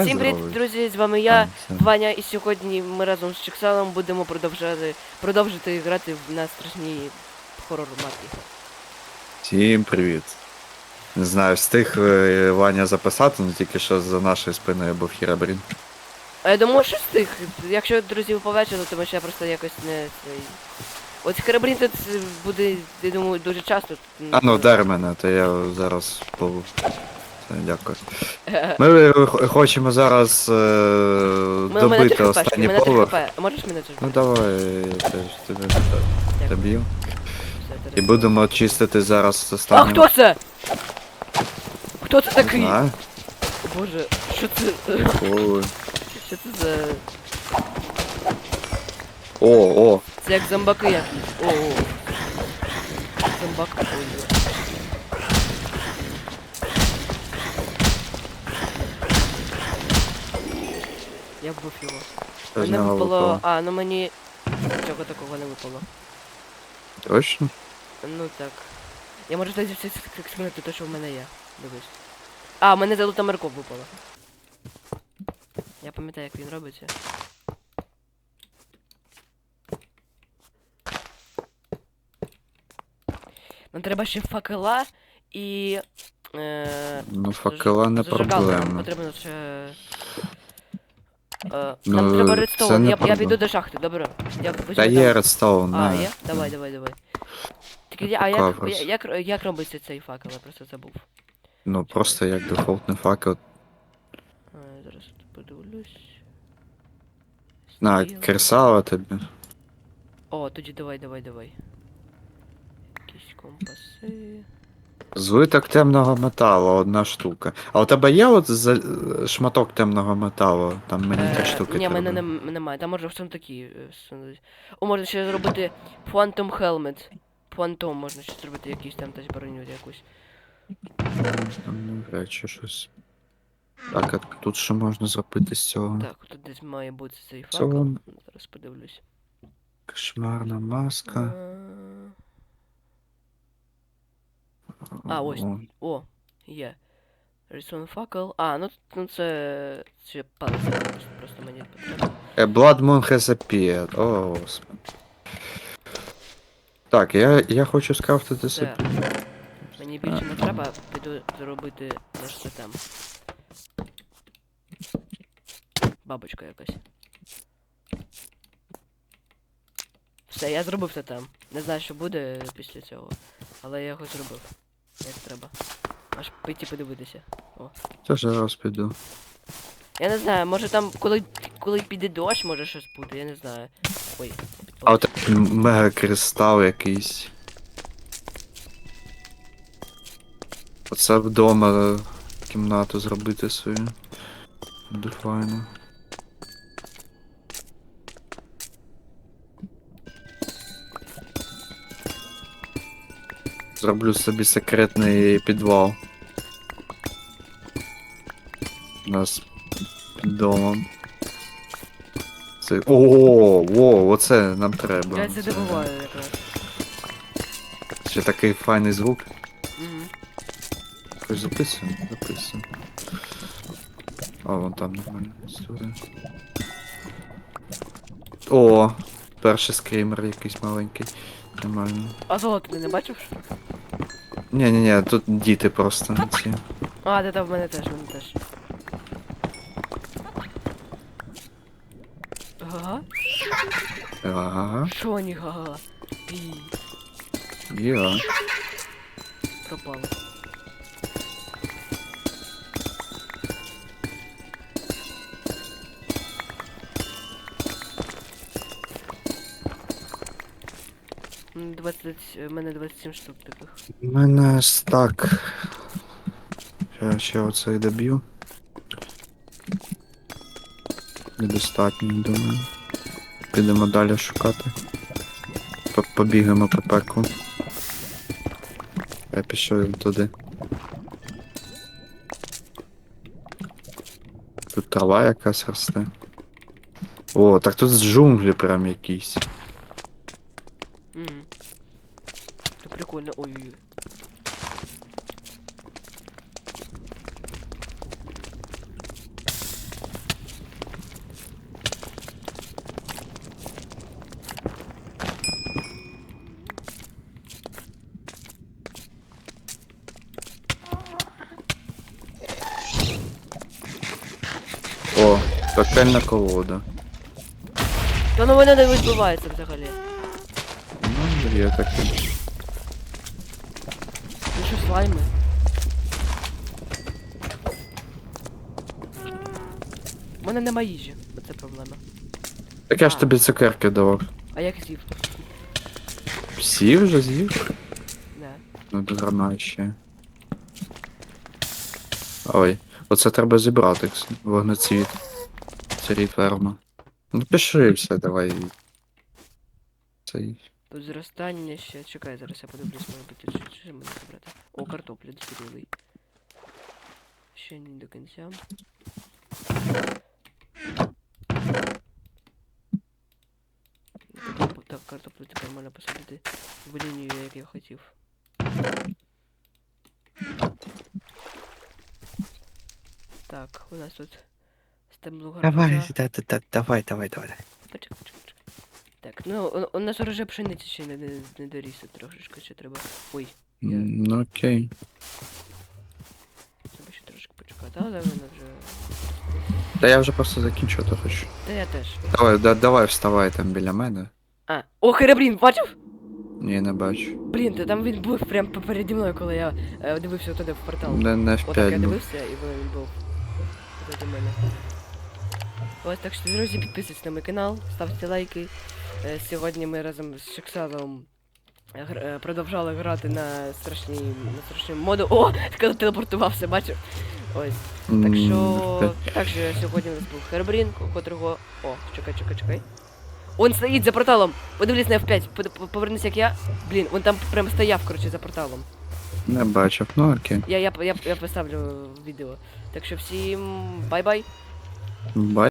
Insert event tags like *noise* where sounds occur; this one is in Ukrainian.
Всім привіт, друзі! З вами я. Ваня, і сьогодні ми разом з Чексалом будемо продовжати продовжити грати в на страшній хорор мапі. Всім привіт. Не знаю, встиг е, Ваня записати, але тільки що за нашою спиною був Хірабрін. А я думаю, що тих. Якщо друзі ви побачили, тому що я просто якось не цей. От Херебрін тут буде, я думаю, дуже часто. А ну вдар мене, то я зараз по. Все, Дякую. Ми е, хочемо зараз е, добити останній поверх. Можеш мене теж? Ну давай, я теж тебе доб'ю. І будемо чистити зараз А останній. хто це? Хто це такий? знаю. Боже, що це? Ой. Що це за. О, о, Це як зомбаки якісь. О, о. Зомбак. Ой, Я вбив його. що Мене випало. випало? А, ну мені нічого такого не випало. Точно? Ну так. Я можу тоді все скинути те, що в мене є. Дивись. А, в мене золота морков випала. Я пам'ятаю, як він робиться. Нам треба ще факела і. Е, Ну, факела не зажигалка. Нам проблема. потрібно ще. Е, Ну, треба це редстоун. не Я, я проблема. піду до шахти, добре. Я Та візьму є редстоун, А, на. є? Давай, давай, давай. Тільки я, а як, Каврос. як, як, як робиться цей факел? Я просто забув. Ну просто як дефолтний факел. А, я зараз тут подивлюсь. На, Стіл. кресало тобі. О, тоді давай, давай, давай. Якісь компаси. Злиток темного металу, одна штука. А у тебе є от за... шматок темного металу? Там мені три штуки. Ні, треба. мене нем- немає. Там може в цьому такі. е. О, можна ще зробити Phantom Helmet. Phantom можна ще зробити якийсь там теж броню якусь. Ну, речі, щось. Так, а тут що можна зробити з цього? Так, тут десь має бути цей Це факел. вон- Зараз подивлюсь. Кошмарна маска. Е, А, ось. О, є. Рисун факел. А, ну, ну це. Це палець просто, мені потрібно. A Blood Moon has appeared. О, господи. Так, я, я хочу скрафтити Все. собі. Мені більше не треба, піду зробити наш тотем. Бабочка якась. Все, я зробив тотем. Не знаю, що буде після цього, але я його зробив. Як треба. Аж піти подивитися. Це зараз піду. Я не знаю, може там, коли, коли піде дощ, може щось буде, я не знаю. Ой, А от мега кристал якийсь. Оце вдома кімнату зробити свою. Буде файно. Зроблю собі секретний підвал. У нас під домом. Це. О, о, оце нам треба. я це добуваю якраз. Ще такий файний звук. Угу. Хоч записуємо? Записуємо. О, вон там нормально. Сюди. О, перший скрімер якийсь маленький. Нормально. А золото ти не бачив? Ні, ні, ні, тут діти просто ці. А, де там в мене теж, в мене теж. Ага. Ага, Що ні га? І я. пропало. 20, у мене 27 штук таких. У мене стак. Я ще оцей доб'ю. Недостатньо, думаю. Підемо далі шукати. По- Побігаємо по пеку. Я пішов туди. Тут трава якась росте. О, так тут джунглі прям якісь. Угу. Це прикольно. Ой-ой-ой. О, пекельна колода. Та ну вони не вибивається взагалі. Є таке. Ну що слайми? У мене нема їжі, оце проблема. Так я ж тобі цукерки давав. А як з'їв? Всі вже з'їв? Не. Ну, до рана ще. Ой, оце треба зібрати, кс- вогнецвіт. Царі ферма. Ну пиши все, давай. Цей. Тут зростання ще. Чекай, зараз я подивлюсь мою бути. Чи, чи мене забрати? О, картопля дозрілий. Ще не до кінця. Так, Так, картоплю тепер можна посадити в лінію, як я хотів. Так, у нас тут стебло гарбуза. да, да, да, давай, давай, давай. Почекай, почекай, почекай. Так, ну у, у нас уже пшениці ще не, не, не доріс, трошечки ще треба. Ой, Я- Ну окей. треба ще трошки почекати, але вона вже. Та я вже просто закінчувати хочу. Та я теж. Давай, да, давай вставай там біля мене. А, о, Хереблін, бачив? Ні, не бачу. Блін, та там він був прям попереді мною, коли я е, дивився туди в портал. Не, не в Отак я дивився і він був позади мене. Ось так що, друзі, підписуйтесь на мій канал, ставте лайки. Е, Сьогодні ми разом з Шексалом гр- е, продовжали грати на страшній на страшній моду. О! Коли *laughs* телепортувався, бачив. Ось. Так що. Також сьогодні у нас був Хербрін, у котрого. О, чекай, чекай, чекай. Он стоїть за порталом. Подивись на F5, под- повернись як я. Блін, он там прям стояв, коротше, за порталом. Не бачив, ну окей. Я, я, я, я поставлю відео. Так що всім бай-бай. Бай.